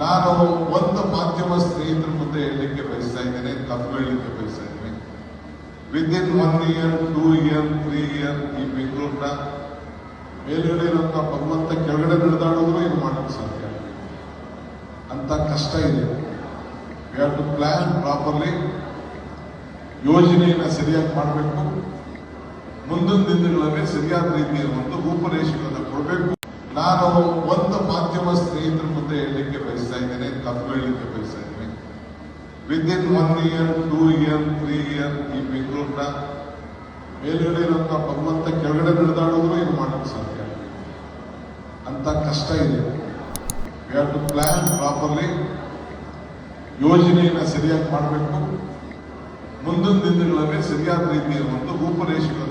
ನಾನು ಒಂದು ಮಾಧ್ಯಮ ಸ್ನೇಹಿತರ ಮುಂದೆ ಹೇಳಲಿಕ್ಕೆ ಬಯಸ್ತಾ ಇದ್ದೇನೆ, ತಪ್ಪು ಹೇಳಲಿಕ್ಕೆ ಬಯಸ್ತಾ ಇದ್ದೇನೆ. Within one year two year three year ಈ ಬೆಂಗಳೂರಿನ ಮೇಲ್ಗಡೆ ಇರುವಂತಹ ಭಗವಂತ ಕೆಳಗಡೆ ನಡೆದಾಡೋದ್ರು ಇದು ಮಾಡೋಕ್ಕೆ ಸಾಧ್ಯ ಅಂತ ಕಷ್ಟ ಇದೆ. We have to plan properly ಯೋಜನೆಯನ್ನು ಸರಿಯಾಗಿ ಮಾಡಬೇಕು. ಮುಂದಿನ ದಿನಗಳಲ್ಲಿ ಸರಿಯಾದ ರೀತಿಯ ಒಂದು ರೂಪರೇಷೆಗಳನ್ನು ಕೊಡಬೇಕು. ನಾನು ಒಂದು ಮಾಧ್ಯಮ ಸ್ನೇಹಿತರ ಮುಂದೆ ಹೇಳಲಿಕ್ಕೆ ಬಯಸ್ತಾ ಇದ್ದೇನೆ, ತಪ್ಪು ಹೇಳಲಿಕ್ಕೆ ಬಯಸ್ತಾ ಇದ್ದೇನೆ. Within one year two year three year ಈ ಬೆಂಗಳೂರಿನ ಮೇಲ್ಗಡೆ ಇರುವಂತಹ ಭಗವಂತ ಕೆಳಗಡೆ ನಡೆದಾಡಿದ್ರು ಇದು ಮಾಡಕ್ಕೆ ಸಾಧ್ಯ. ಅಂತ ಕಷ್ಟ ಇದೆ. We have to plan properly ಯೋಜನೆಯನ್ನು ಸರಿಯಾಗಿ ಮಾಡಬೇಕು. ಮುಂದಿನ ದಿನಗಳಲ್ಲಿ ಸರಿಯಾದ ರೀತಿಯ ಒಂದು ರೂಪರೇಷೆಗಳನ್ನು